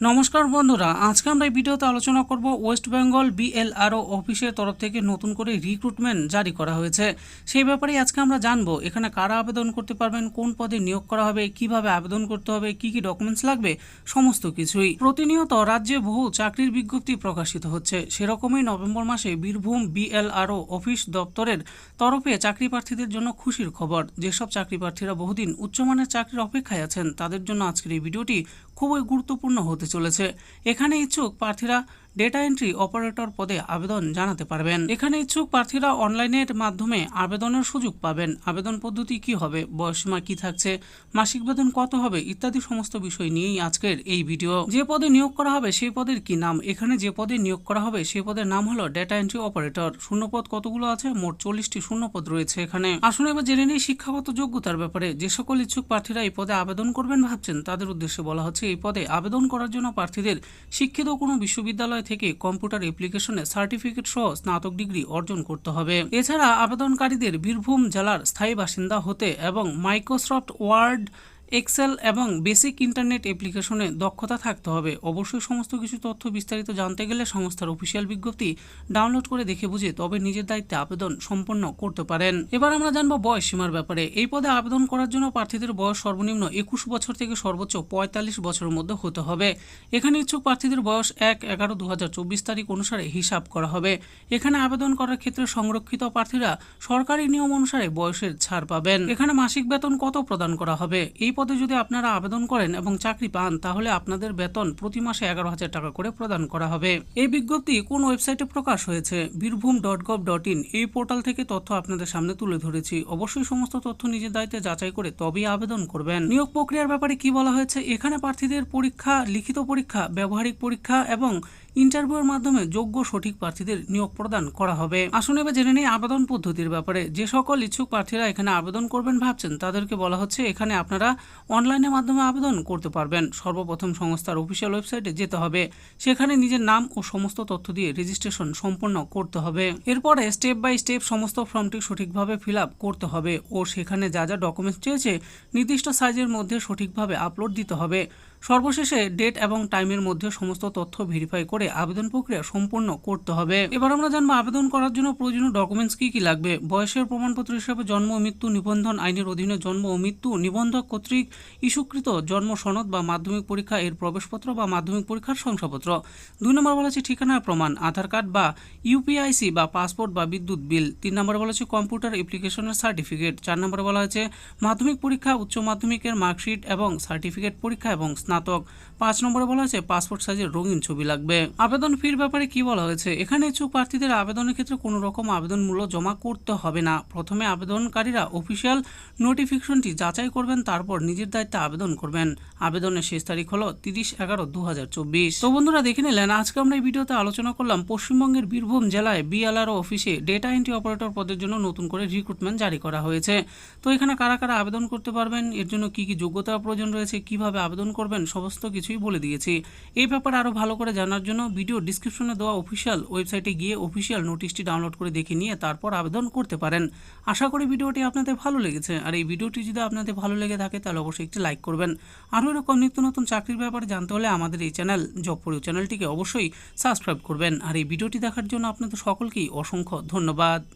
নমস্কার বন্ধুরা, আজকে আমরা এই ভিডিওতে আলোচনা করব ওয়েস্ট বেঙ্গল বিএলআরও অফিসের তরফ থেকে নতুন করে রিক্রুটমেন্ট জারি করা হয়েছে। সেই ব্যাপারে আজকে আমরা জানব, এখানে কারা আবেদন করতে পারবেন, কোন পদে নিয়োগ করা হবে, কীভাবে আবেদন করতে হবে, কি কি ডকুমেন্টস লাগবে, সমস্ত কিছুই। প্রতিনিয়ত রাজ্যে বহু চাকরির বিজ্ঞপ্তি প্রকাশিত হচ্ছে। সেরকমই নভেম্বর মাসে বীরভূম বিএলআরও অফিস দপ্তরের তরফে চাকরি প্রার্থীদের জন্য খুশির খবর। যেসব চাকরি প্রার্থীরা বহুদিন উচ্চমানের চাকরির অপেক্ষায় আছেন, তাদের জন্য আজকের এই ভিডিওটি খুবই গুরুত্বপূর্ণ হতে চলেছে। এখানে ইচ্ছুক প্রার্থীরা ডেটা এন্ট্রি অপারেটর পদে আবেদন জানাতে পারবেন। এখানে ইচ্ছুক প্রার্থীরা অনলাইনের মাধ্যমে আবেদনের সুযোগ পাবেন। আবেদন পদ্ধতি কি হবে? বয়সীমা কি থাকছে? মাসিক বেতন কত হবে? ইত্যাদি সমস্ত বিষয় নিয়েই আজকের এই ভিডিও। যে পদে নিয়োগ করা হবে সেই পদের কি নাম? এখানে যে পদে নিয়োগ করা হবে সেই পদের নাম হলো ডেটা এন্ট্রি অপারেটর শূন্যপদ কতগুলো আছে? মোট চল্লিশটি শূন্যপদ রয়েছে এখানে। আসুন এবার জেনে নিই শিক্ষাগত যোগ্যতার ব্যাপারে। যে সকল ইচ্ছুক প্রার্থীরা এই পদে আবেদন করবেন ভাবছেন, তাদের উদ্দেশ্যে বলা হচ্ছে, এই পদে আবেদন করার জন্য প্রার্থীদের শিক্ষিত কোনো বিশ্ববিদ্যালয় থেকে কম্পিউটার অ্যাপ্লিকেশনে সার্টিফিকেট সহ স্নাতক ডিগ্রি অর্জন করতে হবে। এছাড়া আবেদনকারীদের বীরভূম জেলার স্থায়ী বাসিন্দা হতে এবং মাইক্রোসফট ওয়ার্ড এক্সেল এবং বেসিক ইন্টারনেট অ্যাপ্লিকেশনে দক্ষতা থাকতে হবে। অবশ্যই সমস্ত কিছু তথ্য বিস্তারিত জানতে গেলে সংস্থার অফিসিয়াল বিজ্ঞপ্তি ডাউনলোড করে দেখে বুঝে তবে নিজের দায়িত্বে আবেদন সম্পন্ন করতে পারেন। এবার আমরা জানব বয়স সীমার ব্যাপারে। এই পদে আবেদন করার জন্য প্রার্থীদের বয়স সর্বনিম্ন একুশ বছর থেকে সর্বোচ্চ পঁয়তাল্লিশ বছরের মধ্যে হতে হবে। এখানে ইচ্ছুক প্রার্থীদের বয়স এক এগারো দু তারিখ অনুসারে হিসাব করা হবে। এখানে আবেদন করার ক্ষেত্রে সংরক্ষিত প্রার্থীরা সরকারি নিয়ম অনুসারে বয়সের ছাড় পাবেন। এখানে মাসিক বেতন কত প্রদান করা হবে? এই পদে যদি আপনারা আবেদন করেন এবং চাকরি পান, তাহলে আপনাদের বেতন প্রতি মাসে এগারো হাজার টাকা করে প্রদান করা হবে। এই বিজ্ঞপ্তি কোন ওয়েবসাইটে প্রকাশ হয়েছে? Birbhum dot gov dot in. এই পোর্টাল থেকে তথ্য আপনাদের সামনে তুলে ধরেছি। অবশ্যই সমস্ত তথ্য নিজের দায়িত্বে যাচাই করে তবেই আবেদন করবেন। নিয়োগ প্রক্রিয়ার ব্যাপারে কি বলা হয়েছে? এখানে প্রার্থীদের পরীক্ষা, লিখিত পরীক্ষা, ব্যবহারিক পরীক্ষা এবং ইন্টারভিউর মাধ্যমে যোগ্য সঠিক প্রার্থীদের নিয়োগ প্রদান করা হবে। আসুন এবার জেনে নিই আবেদন পদ্ধতির ব্যাপারে। যে সকল ইচ্ছুক প্রার্থীরা এখানে আবেদন করবেন ভাবছেন, তাদেরকে বলা হচ্ছে এখানে আপনারা অনলাইনের মাধ্যমে আবেদন করতে পারবেন। সর্বপ্রথম সংস্থার অফিসিয়াল ওয়েবসাইটে যেতে হবে। সেখানে নিজের নাম ও সমস্ত তথ্য দিয়ে রেজিস্ট্রেশন সম্পন্ন করতে হবে। এরপরে স্টেপ বাই স্টেপ সমস্ত ফর্মটি সঠিকভাবে ফিল আপ করতে হবে ও সেখানে যা যা ডকুমেন্টস চেয়েছে, নির্দিষ্ট সাইজের মধ্যে সঠিকভাবে আপলোড দিতে হবে। সর্বশেষে ডেট এবং টাইমের মধ্যে সমস্ত তথ্য ভেরিফাই করে আবেদন প্রক্রিয়া সম্পূর্ণ করতে হবে। এবার আমরা জানব আবেদন করার জন্য প্রয়োজনীয় ডকুমেন্টস কি কি লাগবে? বয়সের প্রমাণপত্র হিসেবে জন্ম, মৃত্যু নিবন্ধন, আইনের অধীনে জন্ম ও মৃত্যু নিবন্ধক কর্তৃক ইস্যুকৃত জন্ম সনদ বা মাধ্যমিক পরীক্ষা, এর প্রবেশপত্র বা মাধ্যমিক পরীক্ষার শংসাপত্র। দুই নম্বর বলা ঠিকানার প্রমাণ, আধার কার্ড বা ইউপিআইসি বা পাসপোর্ট বা বিদ্যুৎ বিল। তিন নম্বর বলা কম্পিউটার অ্যাপ্লিকেশনের সার্টিফিকেট। চার নম্বর বলা হয়েছে মাধ্যমিক পরীক্ষা, উচ্চ মাধ্যমিকের মার্কশিট এবং সার্টিফিকেট পরীক্ষা এবং স্নাতক। পাঁচ নম্বরে বলা হয়েছে, পাসপোর্ট সাইজের রঙিন ছবি লাগবে। আবেদন ফির ব্যাপারে কি বলা হয়েছে? এখানে ইচ্ছুক প্রার্থীদের আবেদনের ক্ষেত্রে কোনো রকম আবেদন মূল্য জমা করতে হবে না। প্রথমে আবেদনকারীরা অফিসিয়াল নোটিফিকেশনটি যাচাই করবেন, তারপর নিজের দায়িত্বে আবেদন করবেন। আবেদনের শেষ তারিখ হলো তিরিশ এগারো দু তো বন্ধুরা, দেখে নিলেন, আজকে আমরা এই ভিডিওতে আলোচনা করলাম পশ্চিমবঙ্গের বীরভূম জেলায় বিএলআর অফিসে ডেটা এন্ট্রি অপারেটর পদের জন্য নতুন করে রিক্রুটমেন্ট জারি করা হয়েছে। তো এখানে কারা কারা আবেদন করতে পারবেন? এর জন্য কি কি যোগ্যতা প্রয়োজন রয়েছে? কীভাবে আবেদন করবেন? সমস্ত কিছুই বলে দিয়েছি। এই ব্যাপারে আরও ভালো করে জানার জন্য ভিডিও ডিসক্রিপশনে দেওয়া অফিসিয়াল ওয়েবসাইটে গিয়ে অফিসিয়াল নোটিশটি ডাউনলোড করে দেখে নিয়ে তারপর আবেদন করতে পারেন। আশা করি ভিডিওটি আপনাদের ভালো লেগেছে। আর এই ভিডিওটি যদি আপনাদের ভালো লেগে থাকে, তাহলে অবশ্যই একটি লাইক করবেন। আরও এরকম নিত্য নতুন চাকরির ব্যাপারে জানতে হলে আমাদের এই চ্যানেল জব পরিও চ্যানেলটিকে অবশ্যই সাবস্ক্রাইব করবেন। আর এই ভিডিওটি দেখার জন্য আপনাদের সকলকেই অসংখ্য ধন্যবাদ।